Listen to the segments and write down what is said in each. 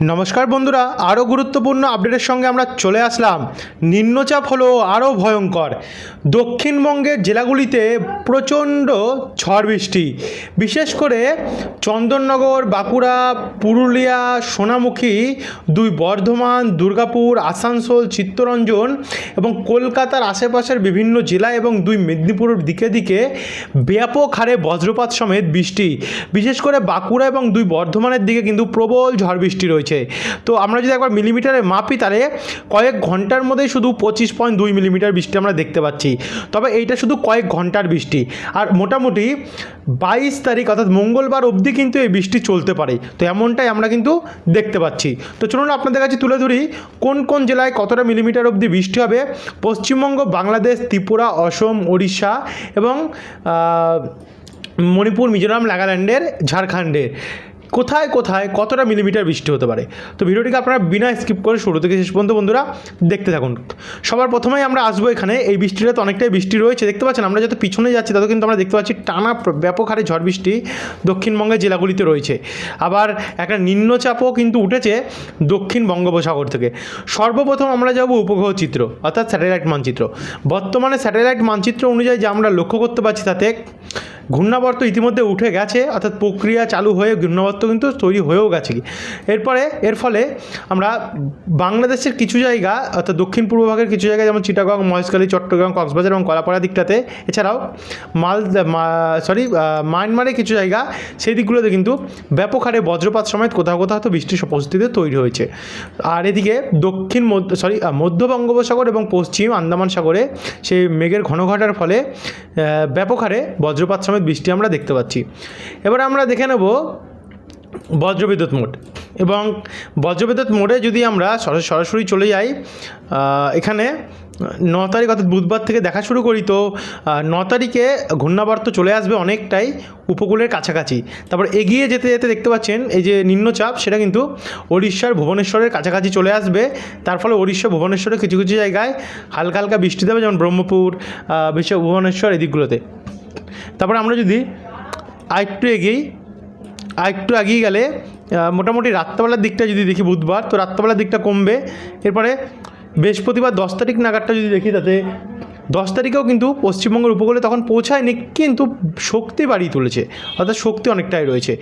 নমস্কার বন্ধুরা, আরও গুরুত্বপূর্ণ আপডেটের সঙ্গে আমরা চলে আসলাম। নিম্নচাপ হলো আরও ভয়ঙ্কর। দক্ষিণবঙ্গের জেলাগুলিতে প্রচণ্ড ঝড় বৃষ্টি। বিশেষ করে চন্দননগর, বাঁকুড়া, পুরুলিয়া, সোনামুখী, দুই বর্ধমান, দুর্গাপুর, আসানসোল, চিত্তরঞ্জন এবং কলকাতার আশেপাশের বিভিন্ন জেলা এবং দুই মেদিনীপুরের দিকে দিকে ব্যাপক হারে বজ্রপাত সমেত বৃষ্টি। বিশেষ করে বাঁকুড়া এবং দুই বর্ধমানের দিকে কিন্তু প্রবল ঝড় বৃষ্টি রয়েছে। তো আমরা যদি একবার মিলিমিটারে মাপি, তাহলে কয়েক ঘণ্টার মধ্যেই শুধু পঁচিশ পয়েন্ট দুই মিলিমিটার বৃষ্টি আমরা দেখতে পাচ্ছি। তবে এইটা শুধু কয়েক ঘণ্টার বৃষ্টি। আর মোটামুটি বাইশ তারিখ, অর্থাৎ মঙ্গলবার অবধি কিন্তু এই বৃষ্টি চলতে পারে। তো এমনটাই আমরা কিন্তু দেখতে পাচ্ছি। তো চলুন আপনাদের কাছে তুলে ধরি, কোন কোন জেলায় কতটা মিলিমিটার অবধি বৃষ্টি হবে? পশ্চিমবঙ্গ, বাংলাদেশ, ত্রিপুরা, অসম, ওড়িশা এবং মণিপুর, মিজোরাম, নাগাল্যান্ডের, ঝাড়খণ্ডের। কোথায় কোথায়, কতটা মিলিমিটার বৃষ্টি হতে পারে? তো ভিডিওটিকে আপনারা বিনা স্কিপ করে শুরু থেকে শেষ পর্যন্ত বন্ধুরা দেখতে থাকুন। সবার প্রথমেই আমরা আসব এখানে। এই বৃষ্টিটা তো অনেকটাই বৃষ্টি রয়েছে। দেখতে পাচ্ছেন, আমরা যত পিছনে যাচ্ছি তত কিন্তু আমরা দেখতে পাচ্ছি টানা ব্যাপক হারে ঝড় বৃষ্টি দক্ষিণবঙ্গের জেলাগুলিতে রয়েছে। আবার একটা নিম্নচাপও কিন্তু উঠেছে দক্ষিণ বঙ্গোপসাগর থেকে। সর্বপ্রথম আমরা যাব উপগ্রহ চিত্র, অর্থাৎ স্যাটেলাইট মানচিত্র। বর্তমানে স্যাটেলাইট মানচিত্র অনুযায়ী যা আমরা লক্ষ্য করতে পারছি তাতে ঘূর্ণাবর্ত ইতিমধ্যে উঠে গেছে, অর্থাৎ প্রক্রিয়া চালু হয়ে ঘূর্ণাবর্ত কিন্তু তৈরি হয়েও গেছে এরপরে, এর ফলে আমরা বাংলাদেশের কিছু জায়গা, অর্থাৎ দক্ষিণ পূর্ব ভাগের কিছু জায়গা যেমন চিটাগং, মহেশখালী, চট্টগ্রাম, কক্সবাজার এবং কলাপাড়া দিকটাতে, এছাড়াও মাল সরি মায়ানমারের কিছু জায়গা, সেই দিকগুলোতে কিন্তু ব্যাপক হারে বজ্রপাত সমেত কোথাও কোথাও হয়তো বৃষ্টির উপস্থিতি তৈরি হয়েছে। আর এদিকে দক্ষিণ মধ্য সরি মধ্য বঙ্গোপসাগর এবং পশ্চিম আন্দামান সাগরে সেই মেঘের ঘন ঘটার ফলে ব্যাপক হারে বজ্রপাত সমেত বৃষ্টি আমরা দেখতে পাচ্ছি। এবার আমরা দেখে নেব বজ্রবিদ্যুৎ মোড। এবং বজ্রবিদ্যুৎ মোডে যদি আমরা সরাসরি চলে যাই এখানে ন তারিখ অর্থাৎ বুধবার থেকে দেখা শুরু করি, তো ন তারিখে ঘূর্ণাবর্ত চলে আসবে অনেকটাই উপকূলের কাছাকাছি। তারপর এগিয়ে যেতে যেতে দেখতে পাচ্ছেন, এই যে নিম্নচাপ, সেটা কিন্তু ওড়িশার ভুবনেশ্বরের কাছাকাছি চলে আসবে। তার ফলে ওড়িশা, ভুবনেশ্বরের কিছু কিছু জায়গায় হালকা হালকা বৃষ্টি দেবে, যেমন ব্রহ্মপুর বিশ্ব ভুবনেশ্বর এই দিকগুলোতে তারপর আমরা যদি আরেকটু এগিয়েই আর একটু এগিয়ে গেলে মোটামুটি রাত্রেবেলার দিকটা যদি দেখি বুধবার, তো রাত্রেবেলার দিকটা কমবে। এরপরে বৃহস্পতিবার দশ তারিখ নাগাদটা যদি দেখি, তাতে দশ তারিখেও কিন্তু পশ্চিমবঙ্গের উপকূলে তখন পৌঁছায়নি, কিন্তু শক্তি বাড়িয়ে তুলেছে। অর্থাৎ শক্তি অনেকটাই রয়েছে।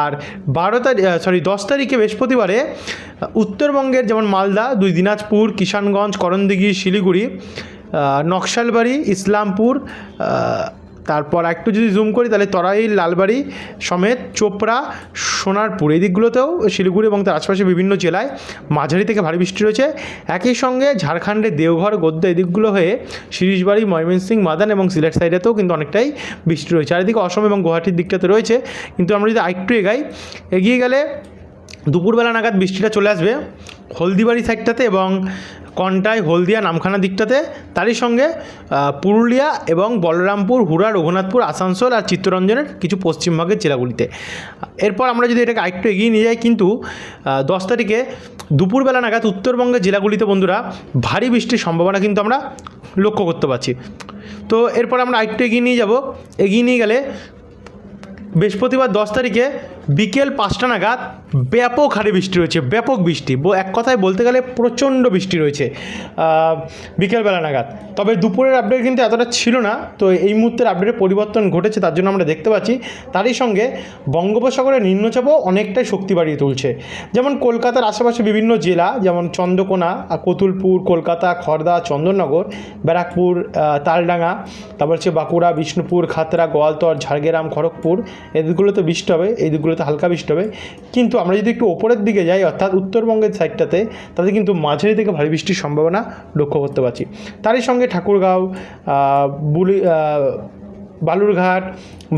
আর বারো তারিখ সরি দশ তারিখে বৃহস্পতিবারে উত্তরবঙ্গের যেমন মালদা, দুই দিনাজপুর, কিষানগঞ্জ, করণদিঘি, শিলিগুড়ি নকশালবাড়ি, ইসলামপুর তারপর একটু যদি জুম করি, তাহলে তরাই, লালবাড়ি সমেত চোপড়া, সোনারপুর, এই দিকগুলোতেও শিলিগুড়ি এবং তার আশপাশে বিভিন্ন জেলায় মাঝারি থেকে ভারী বৃষ্টি রয়েছে। একই সঙ্গে ঝাড়খণ্ডের দেওঘর গদ্যা এই দিকগুলো হয়ে শিরিশবাড়ি ময়মনসিংহ, মাদান এবং সিলেট সাইডেতেও কিন্তু অনেকটাই বৃষ্টি রয়েছে। আর এদিকে অসম এবং গুয়াহাটির দিকটাতে রয়েছে। কিন্তু আমরা যদি আরেকটু এগাই, এগিয়ে গেলে দুপুরবেলা নাগাদ বৃষ্টিটা চলে আসবে হলদিবাড়ি সাইডটাতে এবং কন্টাই হলদিয়া, নামখানা দিকটাতে, তারই সঙ্গে পুরুলিয়া এবং বলরামপুর, হুড়া, রঘুনাথপুর, আসানসোল আর চিত্তরঞ্জনের কিছু পশ্চিমবঙ্গের জেলাগুলিতে। এরপর আমরা যদি এটাকে আরেকটু এগিয়ে নিয়ে যাই, কিন্তু দশ তারিখে দুপুরবেলা নাগাদ উত্তরবঙ্গের জেলাগুলিতে বন্ধুরা ভারী বৃষ্টির সম্ভাবনা কিন্তু আমরা লক্ষ্য করতে পারছি। তো এরপর আমরা আরেকটু এগিয়ে নিয়ে যাব। এগিয়ে নিয়ে গেলে বৃহস্পতিবার দশ তারিখে বিকেল পাঁচটা নাগাদ ব্যাপক হারে বৃষ্টি রয়েছে, ব্যাপক বৃষ্টি। এক কথায় বলতে গেলে প্রচণ্ড বৃষ্টি রয়েছে বিকেলবেলা নাগাদ। তবে দুপুরের আপডেট কিন্তু এতটা ছিল না, তো এই মুহূর্তের আপডেটে পরিবর্তন ঘটেছে তার জন্য আমরা দেখতে পাচ্ছি, তারই সঙ্গে বঙ্গোপসাগরের নিম্নচাপও অনেকটাই শক্তি বাড়িয়ে তুলছে। যেমন কলকাতার আশেপাশে বিভিন্ন জেলা, যেমন চন্দ্রকোনা, কতুলপুর, কলকাতা খড়দা চন্দননগর, ব্যারাকপুর তালডাঙ্গা, তারপর হচ্ছে বাঁকুড়া, বিষ্ণুপুর খাতড়া গোয়ালতর, ঝাড়গ্রাম, খড়গপুর এই দিকগুলোতে বৃষ্টি হবে এই দিকগুলোতে হালকা বৃষ্টি হবে। কিন্তু আমরা যদি একটু ওপরের দিকে যাই, অর্থাৎ উত্তরবঙ্গের সাইডটাতে তাতে কিন্তু মাঝারি থেকে ভারী বৃষ্টির সম্ভাবনা লক্ষ্য করতে পারছি। তারই সঙ্গে ঠাকুরগাঁও বুলি বালুরঘাট,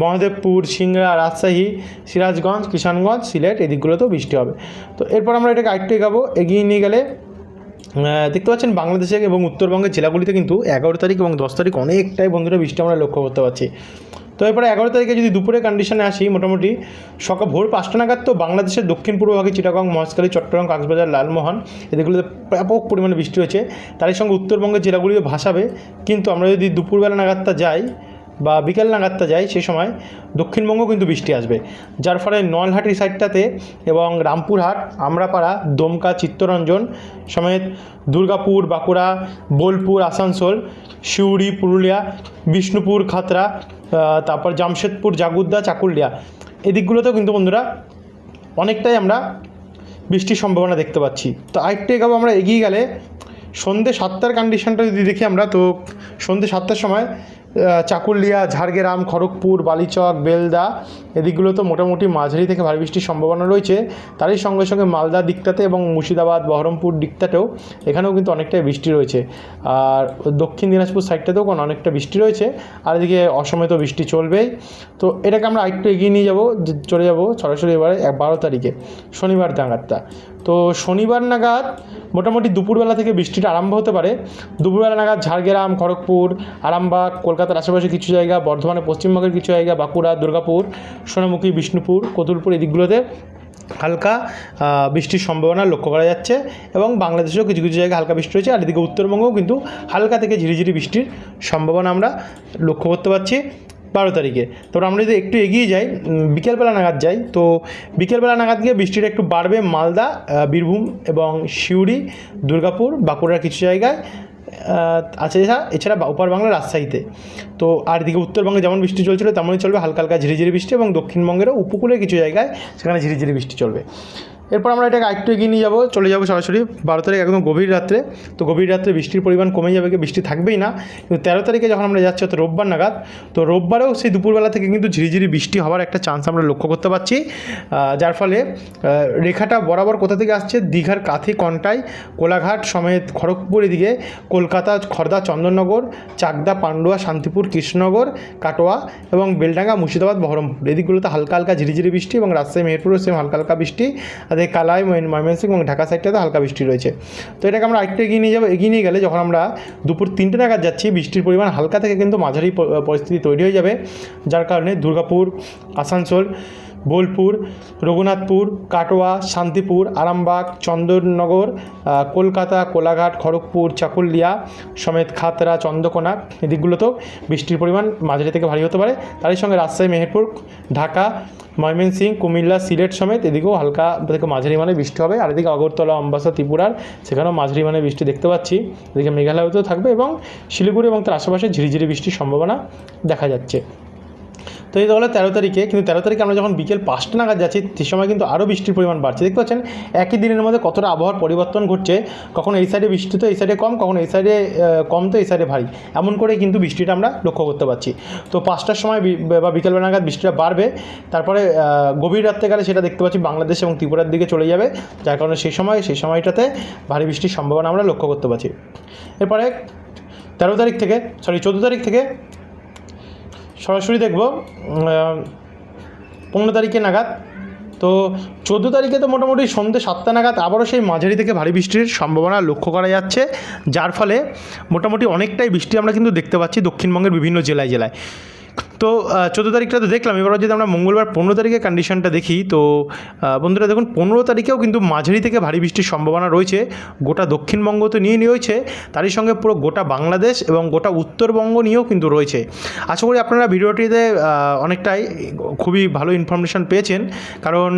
মহাদেবপুর, সিংড়া, রাজশাহী, সিরাজগঞ্জ, কিষানগঞ্জ, সিলেট এই দিকগুলোতেও বৃষ্টি হবে। তো এরপর আমরা এটাকে আরেকটু এগাবো। এগিয়ে নিয়ে গেলে দেখতে পাচ্ছেন বাংলাদেশে এবং উত্তরবঙ্গের জেলাগুলিতে কিন্তু এগারো তারিখ এবং দশ তারিখ অনেকটাই বন্ধুরা বৃষ্টি আমরা লক্ষ্য করতে পারছি। তো এরপরে এগারো তারিখে যদি দুপুরে কন্ডিশনে আসি, মোটামুটি সকাল ভোর পাঁচটা নাগাদ তো বাংলাদেশের দক্ষিণ পূর্ব ভাগে চিটাগং, মহেশখালী, চট্টগ্রাম, কক্সবাজার, লালমোহন এদেরগুলোতে ব্যাপক পরিমাণে বৃষ্টি হয়েছে। তারই সঙ্গে উত্তরবঙ্গের জেলাগুলিও ভাসাবে। কিন্তু আমরা যদি দুপুরবেলা নাগাদটা যাই বা বিকেল নাগাদটা যাই সেই সময়, দক্ষিণবঙ্গ কিন্তু বৃষ্টি আসবে। যার ফলে নলহাটি সাইডটাতে এবং রামপুরহাট, আমরাপাড়া, দমকা, চিত্তরঞ্জন সমেত দুর্গাপুর, বাঁকুড়া, বোলপুর, আসানসোল, সিউড়ি, পুরুলিয়া, বিষ্ণুপুর, খাতরা তারপর জামশেদপুর, জাগুদ্দা, চাকুলিয়া। এদিকগুলোতেও কিন্তু বন্ধুরা অনেকটাই আমরা বৃষ্টির সম্ভাবনা দেখতে পাচ্ছি। তো আরেকটু এগাবো আমরা, এগিয়ে গেলে সন্ধ্যে সাতটার কন্ডিশনটা যদি দেখি আমরা, তো সন্ধ্যে সাতটার সময় চাকুলিয়া, ঝাড়গ্রাম, খড়গপুর, বালিচক, বেলদা এদিকগুলো তো মোটামুটি মাঝারি থেকে ভারী বৃষ্টির সম্ভাবনা রয়েছে। তারই সঙ্গে সঙ্গে মালদা দিকটাতে এবং মুর্শিদাবাদ, বহরমপুর দিকটাতেও এখানেও কিন্তু অনেকটাই বৃষ্টি রয়েছে। আর দক্ষিণ দিনাজপুর সাইডটাতেও কোনো অনেকটা বৃষ্টি রয়েছে। আর এদিকে অসময়ে তো বৃষ্টি চলবেই। তো এটাকে আমরা আরেকটু এগিয়ে নিয়ে যাব চলে যাব সরাসরি এবারে বারো তারিখে, শনিবার নাগাদটা তো শনিবার নাগাদ মোটামুটি দুপুরবেলা থেকে বৃষ্টিটা আরম্ভ হতে পারে। দুপুরবেলা নাগাদ ঝাড়গ্রাম, খড়গপুর, আরামবাগ, কলকাতার আশেপাশে কিছু জায়গা বর্ধমানে পশ্চিমবঙ্গের কিছু জায়গা, বাঁকুড়া, দুর্গাপুর, সোনামুখী, বিষ্ণুপুর, কতুলপুর এই দিকগুলোতে হালকা বৃষ্টির সম্ভাবনা লক্ষ্য করা যাচ্ছে এবং বাংলাদেশেও কিছু কিছু জায়গায় হালকা বৃষ্টি রয়েছে। আর এদিকে উত্তরবঙ্গেও কিন্তু হালকা থেকে ঝিরিঝিরি বৃষ্টির সম্ভাবনা আমরা লক্ষ্য করতে পারছি। বারো তারিখে। তারপর আমরা যদি একটু এগিয়ে যাই বিকেলবেলা নাগাদ যাই, তো বিকেলবেলা নাগাদ গিয়ে বৃষ্টিটা একটু বাড়বে মালদা বীরভূম এবং সিউড়ি, দুর্গাপুর, বাঁকুড়ার কিছু জায়গায় আছে এছাড়া এছাড়া বা- ওপার বাংলা রাজশাহীতে। তো আর এদিকে উত্তরবঙ্গে যেমন বৃষ্টি চলছিল, তেমনই চলবে হালকা হালকা ঝিরিঝিরি বৃষ্টি এবং দক্ষিণবঙ্গেরও উপকূলের কিছু জায়গায় সেখানে ঝিরিঝিরি বৃষ্টি চলবে। এরপর আমরা এটাকে আরেকটু এগিয়ে নিয়ে যাব, চলে যাব সরাসরি। বারো তারিখ একদম গভীর রাত্রে। তো গভীর রাত্রে বৃষ্টির পরিমাণ কমে যাবে কি বৃষ্টি থাকবেই না। কিন্তু তেরো তারিখে যখন আমরা যাচ্ছি, অর্থাৎ রোববার নাগাদ, তো রোববারেও সেই দুপুরবেলা থেকে কিন্তু ঝিরিঝিরি বৃষ্টি হওয়ার একটা চান্স আমরা লক্ষ্য করতে পারছি। যার ফলে রেখাটা বরাবর কোথা থেকে আসছে? দীঘার কাথি কন্টাই, কোলাঘাট সমেত খড়গপুর এদিকে, কলকাতা, খর্দা, চন্দননগর, চাকদা, পান্ডুয়া, শান্তিপুর, কৃষ্ণনগর, কাটোয়া এবং বেলডাঙ্গা, মুর্শিদাবাদ, বহরমপুর। এদিকগুলোতে হালকা হালকা ঝিরিঝিরি বৃষ্টি এবং রাজশাহী, মেহেরপুরেও সেম হালকা হালকা বৃষ্টি। আর এই কালাই ময়মনসিংহ এবং ঢাকা সাইডটাতে হালকা বৃষ্টি রয়েছে। তো এটাকে আমরা আরেকটু এগিয়ে নিয়ে যাব এগিয়ে নিয়ে গেলে যখন আমরা দুপুর তিনটে নাগাদ যাচ্ছি, বৃষ্টির পরিমাণ হালকা থেকে কিন্তু মাঝারি পরিস্থিতি তৈরি হয়ে যাবে। যার কারণে দুর্গাপুর, আসানসোল বোলপুর, রঘুনাথপুর, কাটোয়া, শান্তিপুর, আরামবাগ, চন্দননগর কলকাতা, কোলাঘাট, খড়গপুর, চাকুলিয়া সমেত খাতরা চন্দ্রকোনা এদিকগুলোতেও বৃষ্টির পরিমাণ মাঝারি থেকে ভারী হতে পারে। তারই সঙ্গে রাজশাহী, মেহেরপুর, ঢাকা, ময়মনসিংহ, কুমিল্লা, সিলেট সমেত এদিকেও হালকা থেকে মাঝারি মানে বৃষ্টি হবে। আর এদিকে আগরতলা, অম্বাসা, ত্রিপুরার সেখানেও মাঝারি মানে বৃষ্টি দেখতে পাচ্ছি। এদিকে মেঘালয়তেও থাকবে এবং শিলিগুড়ি এবং তার আশেপাশে ঝিরিঝিরি বৃষ্টির সম্ভাবনা দেখা যাচ্ছে। তো এই হলো তেরো তারিখে, কিন্তু তেরো তারিখে আমরা যখন বিকেল পাঁচটা নাগাদ যাচ্ছি, সে সময় কিন্তু আরও বৃষ্টির পরিমাণ বাড়ছে। দেখতে পাচ্ছেন, একই দিনের মধ্যে কতটা আবহাওয়ার পরিবর্তন ঘটছে। কখন এই সাইডে বৃষ্টি তো এই সাইডে কম, কখন এই সাইডে কম তো এই সাইডে ভারী। এমন করে কিন্তু বৃষ্টিটা আমরা লক্ষ্য করতে পারছি। তো পাঁচটার সময় বি- বিকেলবেলা নাগাদ বৃষ্টিটা বাড়বে। তারপরে গভীর রাত্রে গেলে সেটা দেখতে পাচ্ছি বাংলাদেশ এবং ত্রিপুরার দিকে চলে যাবে। যার কারণে সেই সময়, সেই সময়টাতে ভারী বৃষ্টির সম্ভাবনা আমরা লক্ষ্য করতে পারছি। এরপরে তেরো তারিখ থেকে সরি চোদ্দ তারিখ থেকে সরাসরি দেখব। পনেরো তারিখে নাগাদ। তো চোদ্দ তারিখে তো মোটামুটি সন্ধ্যে সাতটা নাগাদ আবারও সেই মাঝারি থেকে ভারী বৃষ্টির সম্ভাবনা লক্ষ্য করা যাচ্ছে, যার ফলে মোটামুটি অনেকটাই বৃষ্টি আমরা কিন্তু দেখতে পাচ্ছি দক্ষিণবঙ্গের বিভিন্ন জেলায় জেলায়। তো চোদ্দ তারিখটা তো দেখলাম। এবার যদি আমরা মঙ্গলবার পনেরো তারিখে কন্ডিশনটা দেখি, তো বন্ধুরা দেখুন, পনেরো তারিখেও কিন্তু মাঝারি থেকে ভারী বৃষ্টির সম্ভাবনা রয়েছে। গোটা দক্ষিণবঙ্গ তো নিয়ে রয়েছে। তারই সঙ্গে পুরো গোটা বাংলাদেশ এবং গোটা উত্তরবঙ্গ নিয়েও কিন্তু রয়েছে। আশা করি আপনারা ভিডিওটিতে অনেকটাই খুবই ভালো ইনফরমেশান পেয়েছেন। কারণ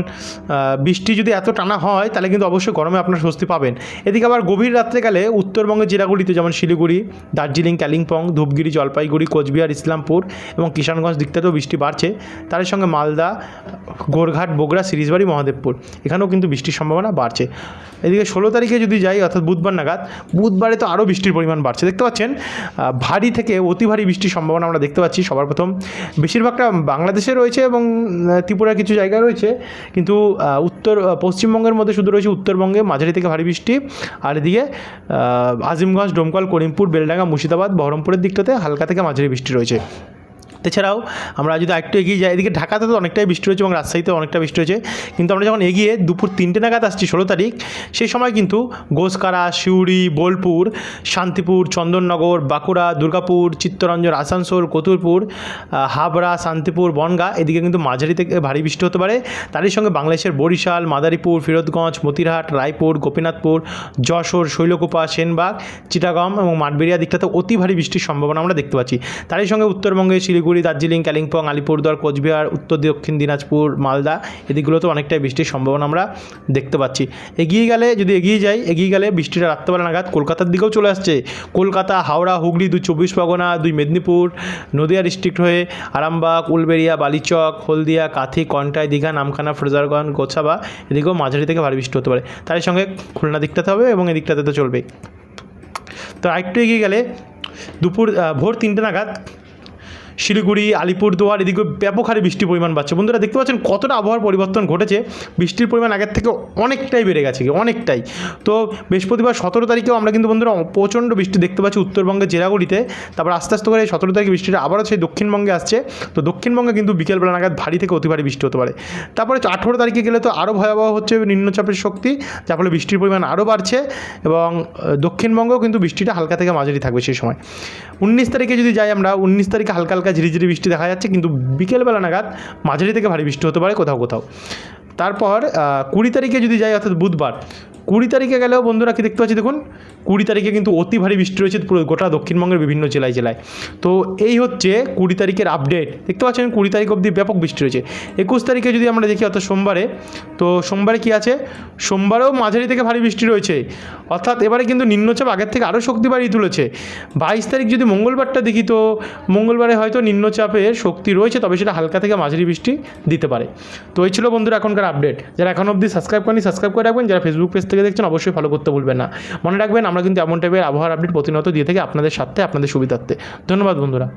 বৃষ্টি যদি এত টানা হয়, তাহলে কিন্তু অবশ্যই গরমে আপনারা স্বস্তি পাবেন। এদিকে আবার গভীর রাত্রে গেলে উত্তরবঙ্গের জেলাগুলিতে যেমন শিলিগুড়ি, দার্জিলিং, কালিম্পং, ধূপগিরি, জলপাইগুড়ি, কোচবিহার, ইসলামপুর এবং কিষানগঞ্জ দিক থেকেও বৃষ্টি বাড়ছে। তার সঙ্গে মালদা, গোরঘাট, বগুড়া, সিরিজবাড়ি, মহাদেবপুর, এখানেও কিন্তু বৃষ্টির সম্ভাবনা বাড়ছে। এদিকে ষোলো তারিখে যদি যাই, অর্থাৎ বুধবার নাগাদ, বুধবারে তো আরও বৃষ্টির পরিমাণ বাড়ছে। দেখতে পাচ্ছেন ভারী থেকে অতি ভারী বৃষ্টির সম্ভাবনা আমরা দেখতে পাচ্ছি সবার প্রথম। বেশিরভাগটা বাংলাদেশে রয়েছে এবং ত্রিপুরার কিছু জায়গায় রয়েছে। কিন্তু উত্তর পশ্চিমবঙ্গের মধ্যে শুধু রয়েছে উত্তরবঙ্গে মাঝারি থেকে ভারী বৃষ্টি। আর এদিকে আজিমগঞ্জ, ডোমকল, করিমপুর, বেলডাঙ্গা, মুর্শিদাবাদ, বহরমপুরের দিকটাতে হালকা থেকে মাঝারি বৃষ্টি রয়েছে। এছাড়াও আমরা যদি একটু এগিয়ে যাই, এদিকে ঢাকাতে তো অনেকটাই বৃষ্টি হয়েছে এবং রাজশাহীতে অনেকটা বৃষ্টি হয়েছে। কিন্তু আমরা যখন এগিয়ে দুপুর তিনটে নাগাদ আসছি ষোলো তারিখ, সেই সময় কিন্তু গোসকারা, সিউড়ি, বোলপুর, শান্তিপুর, চন্দননগর, বাঁকুড়া, দুর্গাপুর, চিত্তরঞ্জন, আসানসোল, কতুরপুর হাবড়া, শান্তিপুর, বনগা এদিকে কিন্তু মাঝারি থেকে ভারী বৃষ্টি হতে পারে। তারই সঙ্গে বাংলাদেশের বরিশাল, মাদারীপুর, ফিরোজগঞ্জ, মতিরহাট, রায়পুর, গোপীনাথপুর, যশোর, শৈলকুপা, সেনবাগ চিটাগম এবং মাঠবেড়িয়া দিকটাতে অতি ভারী বৃষ্টির সম্ভাবনা আমরা দেখতে পাচ্ছি। তারই সঙ্গে উত্তরবঙ্গে, শিলিগুড়ি শিলিগুড়ি দার্জিলিং, কালিম্পং, আলিপুরদুয়ার, কোচবিহার, উত্তর, দক্ষিণ দিনাজপুর, মালদা, এদিকগুলোতে অনেকটাই বৃষ্টির সম্ভাবনা আমরা দেখতে পাচ্ছি। এগিয়ে গেলে, যদি এগিয়ে যাই, এগিয়ে গেলে বৃষ্টিটা রাত্রেবেলা নাগাদ কলকাতার দিকেও চলে আসছে। কলকাতা, হাওড়া, হুগলি, দুই চব্বিশ পরগনা, দুই মেদিনীপুর, নদিয়া ডিস্ট্রিক্ট হয়ে আরামবাগ, উলবেড়িয়া, বালিচক, হলদিয়া, কাথি, কন্টাই, দীঘা, নামখানা, ফ্রেজারগঞ্জ, গোছাবা, এদিকেও মাঝারি থেকে ভারী বৃষ্টি হতে পারে। তার সঙ্গে খুলনা দিকটাতে হবে এবং এদিকটাতে তো চলবে তো আরেকটু এগিয়ে গেলে, দুপুর ভোর তিনটে নাগাদ শিলিগুড়ি, আলিপুরদুয়ার, এদিকে ব্যাপক হারে বৃষ্টির পরিমাণ বাড়ছে। বন্ধুরা, দেখতে পাচ্ছেন কতটা আবহাওয়ার পরিবর্তন ঘটেছে? বৃষ্টির পরিমাণ আগের থেকে অনেকটাই বেড়ে গেছে, অনেকটাই। তো বৃহস্পতিবার সতেরো তারিখেও আমরা কিন্তু বন্ধুরা প্রচণ্ড বৃষ্টি দেখতে পাচ্ছি উত্তরবঙ্গের জেলাগুলিতে। তারপর আস্তে আস্তে করে সতেরো তারিখে বৃষ্টিটা আবারও সেই দক্ষিণবঙ্গে আসছে। তো দক্ষিণবঙ্গে কিন্তু বিকেলবেলা নাগাদ ভারী থেকে অতি ভারী বৃষ্টি হতে পারে। তারপরে আঠেরো তারিখে গেলে তো আরও ভয়াবহ হচ্ছে নিম্নচাপের শক্তি, যার ফলে বৃষ্টির পরিমাণ আরও বাড়ছে এবং দক্ষিণবঙ্গেও কিন্তু বৃষ্টিটা হালকা থেকে মাঝারি থাকবে সেই সময়। উনিশ তারিখে যদি যাই আমরা, উনিশ তারিখে হালকা হালকা ঝিরিঝিরি বৃষ্টি দেখা যাচ্ছে, কিন্তু বিকেলবেলা নাগাদ মাঝারি থেকে ভারী বৃষ্টি হতে পারে কোথাও কোথাও। তারপর কুড়ি তারিখে যদি যাই, অর্থাৎ বুধবার কুড়ি তারিখে গেলেও বন্ধুরা কি দেখতে পাচ্ছি দেখুন? কুড়ি তারিখে কিন্তু অতি ভারী বৃষ্টি রয়েছে পুরো গোটা দক্ষিণবঙ্গের বিভিন্ন জেলায় জেলায়। তো এই হচ্ছে কুড়ি তারিখের আপডেট দেখতে পাচ্ছেন কুড়ি তারিখ অবধি ব্যাপক বৃষ্টি রয়েছে। একুশ তারিখে যদি আমরা দেখি অর্থাৎ সোমবারে, তো সোমবারে কি আছে? সোমবারেও মাঝারি থেকে ভারী বৃষ্টি রয়েছে। অর্থাৎ এবারে কিন্তু নিম্নচাপ আগের থেকে আরও শক্তি বাড়িয়ে তুলেছে। বাইশ তারিখ যদি মঙ্গলবারটা দেখি, তো মঙ্গলবারে হয়তো নিম্নচাপে শক্তি রয়েছে, তবে সেটা হালকা থেকে মাঝারি বৃষ্টি দিতে পারে। তো এই ছিল বন্ধুরা এখনকার আপডেট যারা এখন অবধি সাবস্ক্রাইব করেনি সাবস্ক্রাইব করে রাখবেন। যারা ফেসবুক পেজ থেকে দেখছেন, অবশ্যই ফলো করতে ভুলবেন না। মনে রাখবেন, আমরা কিন্তু এমন টাইপের আবহাওয়ার আপডেট প্রতিনিয়ত দিয়ে থাকি আপনাদের সাথে আপনাদের সুবিধার্থে। ধন্যবাদ বন্ধুরা।